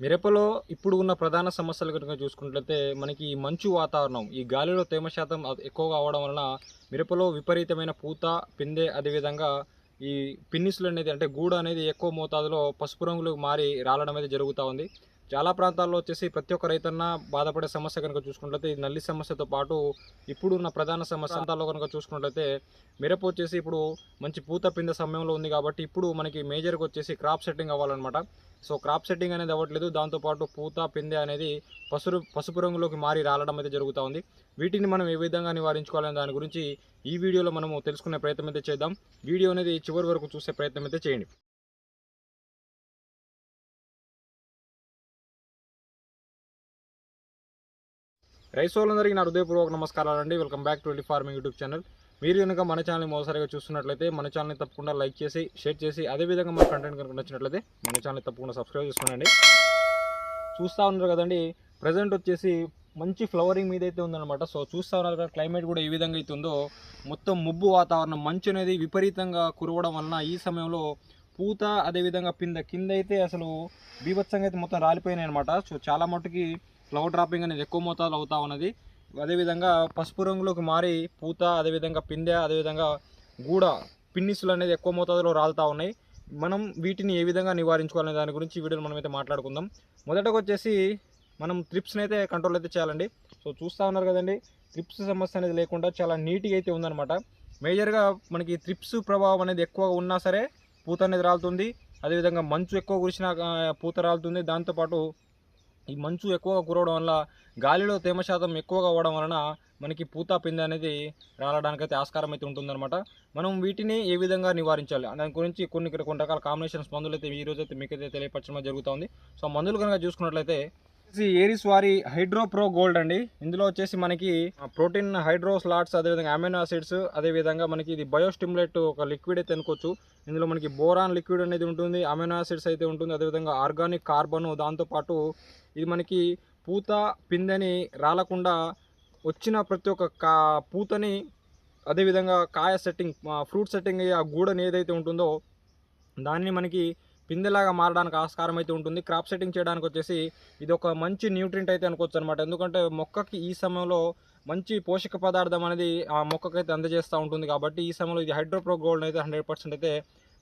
మిరపలో ఇప్పుడు ఉన్న ప్రధాన సమస్యలు కనుక చూసుకున్నట్లయితే మనకి ఈ మంచు వాతావరణం ఈ గాలిలో తేమ శాతం ఎక్కువగా అవడం వలన మిరపలో విపరీతమైన పూత పిందె అదేవిధంగా ఈ పిన్నిసులు అనేది అంటే గూడు అనేది ఎక్కువ మోతాదులో పసుపు రంగులు మారి రాలడం అనేది జరుగుతూ ఉంది. చాలా ప్రాంతాల్లో వచ్చేసి ప్రతి ఒక్క రైతన్న బాధపడే సమస్య కనుక చూసుకున్నట్లయితే ఈ నల్లి సమస్యతో పాటు ఇప్పుడు ఉన్న ప్రధాన సమస్య ప్రాంతాల్లో కనుక చూసుకున్నట్లయితే మిరప వచ్చేసి ఇప్పుడు మంచి పూత పిందె సమయంలో ఉంది కాబట్టి ఇప్పుడు మనకి మేజర్గా వచ్చేసి క్రాప్ సెట్టింగ్ అవ్వాలన్నమాట. సో క్రాప్ సెట్టింగ్ అనేది అవ్వట్లేదు. దాంతోపాటు పూత పిందె అనేది పసురు పసుపు రంగులోకి మారి రాలడం అయితే జరుగుతూ ఉంది. వీటిని మనం ఏ విధంగా నివారించుకోవాలనే దాని గురించి ఈ వీడియోలో మనము తెలుసుకునే ప్రయత్నం అయితే చేద్దాం. వీడియో అనేది చివరి వరకు చూసే ప్రయత్నం అయితే చేయండి. రైస్ వాళ్ళందరికీ నా హృదయపూర్వక నమస్కారాలు అండి welcome back to farming YouTube channel మీరు కనుక మన ఛానల్ని మోసారిగా చూస్తున్నట్లయితే మన ఛానల్ని తప్పకుండా లైక్ చేసి షేర్ చేసి అదేవిధంగా మన కంటెంట్ కనుక నచ్చినట్లయితే మన ఛానల్ని తప్పకుండా సబ్స్క్రైబ్ చేసుకోండి చూస్తూ ఉన్నారు కదండి ప్రజెంట్ వచ్చేసి మంచి ఫ్లవరింగ్ మీద అయితే ఉందన్నమాట. సో చూస్తూ ఉన్నారు కదా క్లైమేట్ కూడా ఏ విధంగా అయితే ఉందో మొత్తం ముబ్బు వాతావరణం మంచు అనేది విపరీతంగా కురవడం వలన ఈ సమయంలో పూత అదేవిధంగా పింద కింద అయితే అసలు బీభత్సంగా అయితే మొత్తం రాలిపోయినాయి అనమాట సో చాలా మటుకి ఫ్లవర్ డ్రాపింగ్ అనేది ఎక్కువ మోతాదులో అవుతా ఉన్నది. అదేవిధంగా పసుపు రంగులోకి మారి పూత అదేవిధంగా పిందె అదేవిధంగా గూడ పిన్నిసులు అనేది ఎక్కువ మోతాదులో రాలుతూ ఉన్నాయి. మనం వీటిని ఏ విధంగా నివారించుకోవాలనే దాని గురించి వీడియోలో మనమైతే మాట్లాడుకుందాం. మొదటగా వచ్చేసి మనం ట్రిప్స్ని అయితే కంట్రోల్ అయితే చేయాలండి. సో చూస్తూ ఉన్నారు కదండి ట్రిప్స్ సమస్య అనేది లేకుండా చాలా నీట్గా అయితే ఉందన్నమాట. మేజర్గా మనకి ట్రిప్స్ ప్రభావం అనేది ఎక్కువగా ఉన్నా సరే పూత అనేది రాలుతుంది. అదేవిధంగా మంచు ఎక్కువ కురిసిన పూత రాలుతుంది. దాంతోపాటు ఈ మంచు ఎక్కువగా కురవడం వల్ల గాలిలో తేమ శాతం ఎక్కువగా అవ్వడం వలన మనకి పూత పిందె అనేది రాలడానికి అయితే ఆస్కారం అయితే ఉంటుందన్నమాట. మనం వీటిని ఏ విధంగా నివారించాలి? దాని గురించి కొన్ని కొన్ని రకాల కాంబినేషన్స్ మందులు అయితే ఈ రోజు అయితే మీకైతే తెలియపరచడం జరుగుతుంది సో మందులు కనుక చూసుకున్నట్లయితే ఏరిస్ వారి హైడ్రో ప్రో గోల్డ్ అండి. ఇందులో వచ్చేసి మనకి ప్రోటీన్ హైడ్రో స్లాట్స్ అదేవిధంగా అమైనో యాసిడ్స్ అదేవిధంగా మనకి ఇది బయోస్టిమ్యులేట్ ఒక లిక్విడ్ అయితే అనుకోవచ్చు. ఇందులో మనకి బోరాన్ లిక్విడ్ అనేది ఉంటుంది అమైనో యాసిడ్స్ అయితే ఉంటుంది అదేవిధంగా ఆర్గానిక్ కార్బన్ దాంతోపాటు ఇది మనకి పూత పిందెని రాలకుండా వచ్చిన ప్రతి ఒక్క కా పూతని అదేవిధంగా కాయ సెట్టింగ్ ఫ్రూట్ సెట్టింగ్ అయ్యే ఆ గూడని ఏదైతే ఉంటుందో దాన్ని మనకి పిందెలాగా మారడానికి ఆస్కారం అయితే ఉంటుంది. క్రాప్ సెట్టింగ్ చేయడానికి వచ్చేసి ఇది ఒక మంచి న్యూట్రింట్ అయితే అనుకోవచ్చు అనమాట ఎందుకంటే మొక్కకి ఈ సమయంలో మంచి పోషక పదార్థం అనేది ఆ మొక్కకైతే అందజేస్తూ ఉంటుంది కాబట్టి ఈ సమయంలో ఇది హైడ్రోప్రో గోల్డ్ అయితే హండ్రెడ్ పర్సెంట్ అయితే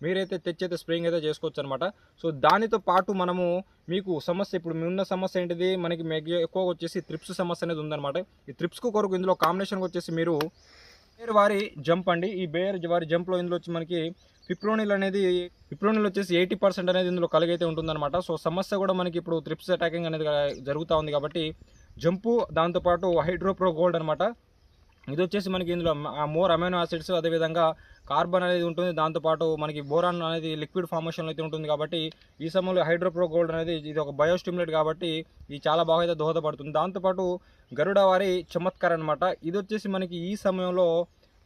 మీరైతే తెచ్చైతే స్ప్రేయింగ్ అయితే చేసుకోవచ్చు అనమాట సో దానితో పాటు మనము మీకు సమస్య ఇప్పుడు మీ ఉన్న సమస్య ఏంటిది? మనకి మెగ్ ఎక్కువ వచ్చేసి త్రిప్స్ సమస్య అనేది ఉందన్నమాట. ఈ త్రిప్స్కు కొరకు ఇందులో కాంబినేషన్కి వచ్చేసి మీరు బేర్ వారి జంప్ అండి. ఈ బేర్ వారి జంప్లో ఇందులో వచ్చి మనకి పిప్రోనిల్ అనేది పిప్రోనిల్ వచ్చేసి ఎయిటీ పర్సెంట్ అనేది ఇందులో కలిగైతే ఉంటుందన్నమాట. సో సమస్య కూడా మనకి ఇప్పుడు త్రిప్స్ అటాకింగ్ అనేది జరుగుతూ ఉంది కాబట్టి జంపు దాంతోపాటు హైడ్రోప్రో గోల్డ్ అనమాట ఇది వచ్చేసి మనకి ఇందులో మోర్ అమైనో యాసిడ్స్ అదేవిధంగా కార్బన్ అనేది ఉంటుంది. దాంతోపాటు మనకి బోరాన్ అనేది లిక్విడ్ ఫార్మేషన్లో అయితే ఉంటుంది కాబట్టి ఈ సమయంలో హైడ్రోప్రో గోల్డ్ అనేది ఇది ఒక బయోస్టిమ్యులేట్ కాబట్టి ఇది చాలా బాగా అయితే దోహదపడుతుంది. దాంతోపాటు గరుడ వారి చమత్కారం అనమాట ఇది వచ్చేసి మనకి ఈ సమయంలో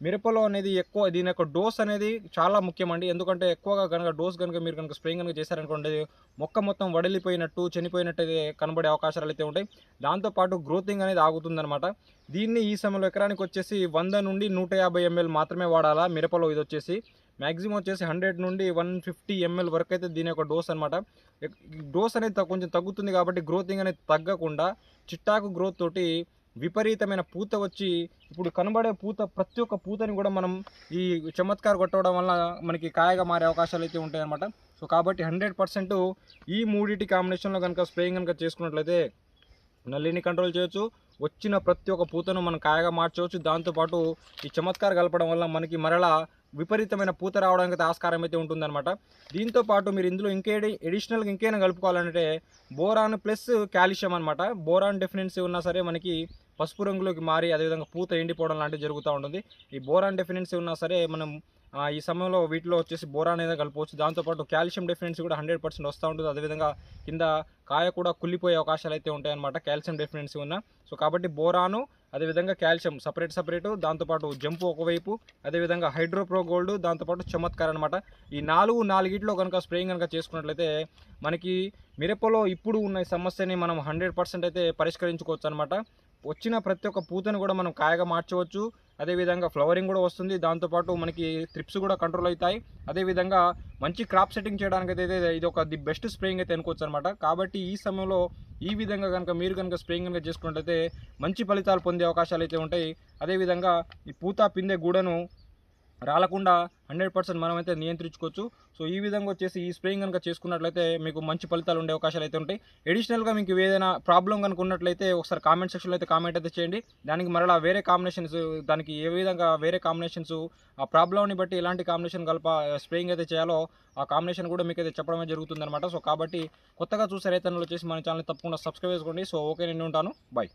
మిరపలో అనేది ఎక్కువ దీని యొక్క డోస్ అనేది చాలా ముఖ్యమండి. ఎందుకంటే ఎక్కువగా కనుక డోస్ కనుక మీరు కనుక స్ప్రేయింగ్ కనుక చేశారనుకోండి మొక్క మొత్తం వడిలిపోయినట్టు చనిపోయినట్టు అయితే కనబడే అవకాశాలు అయితే ఉంటాయి. దాంతోపాటు గ్రోతింగ్ అనేది ఆగుతుందనమాట దీన్ని ఈ సమయంలో ఎకరానికి వచ్చేసి వంద నుండి నూట యాభై ఎంఎల్ మాత్రమే వాడాలా మిరపలో ఇది వచ్చేసి. మ్యాక్సిమం వచ్చేసి హండ్రెడ్ నుండి వన్ ఫిఫ్టీ ఎంఎల్ వరకు అయితే దీని యొక్క డోస్ అనమాట డోస్ అనేది కొంచెం తగ్గుతుంది కాబట్టి గ్రోతింగ్ అనేది తగ్గకుండా చిట్టాకు గ్రోత్ తోటి విపరీతమైన పూత వచ్చి ఇప్పుడు కనబడే పూత ప్రతి ఒక్క పూతని కూడా మనం ఈ చమత్కార కొట్టడం వల్ల మనకి కాయగా మారే అవకాశాలు అయితే ఉంటాయన్నమాట. సో కాబట్టి హండ్రెడ్ పర్సెంట్ ఈ మూడిటి కాంబినేషన్లో కనుక స్ప్రేయింగ్ కనుక చేసుకున్నట్లయితే నల్లిని కంట్రోల్ చేయొచ్చు. వచ్చిన ప్రతి ఒక్క పూతను మనం కాయగా మార్చవచ్చు. దాంతోపాటు ఈ చమత్కార కలపడం వల్ల మనకి మరలా విపరీతమైన పూత రావడానికి అయితే ఆస్కారం అయితే ఉంటుందన్నమాట. దీంతో పాటు మీరు ఇందులో ఇంకే ఎడిషనల్గా ఇంకేమైనా కలుపుకోవాలంటే బోరాన్ ప్లస్ కాల్షియం అనమాట బోరాన్ డెఫినెన్సీ ఉన్నా సరే మనకి పసుపు రంగులోకి మారి అదేవిధంగా పూత ఎండిపోవడం లాంటివి జరుగుతూ ఉంటుంది. ఈ బోరాన్ డెఫినెన్సీ ఉన్నా సరే మనం ఈ సమయంలో వీటిలో వచ్చేసి బోరాన్ అనేది కలపవచ్చు. దాంతోపాటు కాల్షియం డెఫినెన్సీ కూడా హండ్రెడ్ పర్సెంట్ వస్తూ ఉంటుంది. అదేవిధంగా కింద కాయ కూడా కుళ్ళిపోయే అవకాశాలు అయితే ఉంటాయన్నమాట కాల్షియం డెఫినెన్సీ ఉన్న. సో కాబట్టి బోరాను అదేవిధంగా కాల్షియం సపరేట్ సపరేట్ దాంతోపాటు జంపు ఒకవైపు అదేవిధంగా హైడ్రోప్రో గోల్డ్ దాంతోపాటు చమత్కార్ అనమాట ఈ నాలుగు నాలుగిట్లో కనుక స్ప్రేయింగ్ కనుక చేసుకున్నట్లయితే మనకి మిరపలో ఇప్పుడు ఉన్న ఈ సమస్యని మనం హండ్రెడ్ పర్సెంట్ అయితే పరిష్కరించుకోవచ్చు అనమాట వచ్చిన ప్రతి ఒక్క పూతను కూడా మనం కాయగా మార్చవచ్చు. అదేవిధంగా ఫ్లవరింగ్ కూడా వస్తుంది. దాంతోపాటు మనకి ట్రిప్స్ కూడా కంట్రోల్ అవుతాయి. అదేవిధంగా మంచి క్రాప్ సెట్టింగ్ చేయడానికి అయితే ఇది ఒక ది బెస్ట్ స్ప్రేయింగ్ అయితే అనుకోవచ్చు అనమాట కాబట్టి ఈ సమయంలో ఈ విధంగా కనుక మీరు కనుక స్ప్రేయింగ్ కనుక చేసుకున్నట్లయితే మంచి ఫలితాలు పొందే అవకాశాలు అయితే ఉంటాయి. అదేవిధంగా ఈ పూత పిందె గూడను రాలకుండా హండ్రెడ్ పర్సెంట్ మనమైతే నియంత్రించుకోవచ్చు. సో ఈ విధంగా వచ్చేసి ఈ స్ప్రేయింగ్ కనుక చేసుకున్నట్లయితే మీకు మంచి ఫలితాలు ఉండే అవకాశాలు అయితే ఉంటాయి. అడిషనల్గా మీకు ఏదైనా ప్రాబ్లం కనుక ఉన్నట్లయితే ఒకసారి కామెంట్ సెక్షన్లో అయితే కామెంట్ అయితే చేయండి. దానికి మరలా వేరే కాంబినేషన్స్ దానికి ఏ విధంగా వేరే కాంబినేషన్స్ ఆ ప్రాబ్లమ్ని బట్టి ఎలాంటి కాంబినేషన్ కలప స్ప్రేయింగ్ అయితే చేయాలో ఆ కాంబినేషన్ కూడా మీకు అయితే చెప్పడమే జరుగుతుందనమాట సో కాబట్టి కొత్తగా చూసే రైతన్నులు వచ్చేసి మన ఛానల్ తప్పకుండా సబ్స్క్రైబ్ చేసుకోండి. సో ఓకే నేను ఉంటాను. బాయ్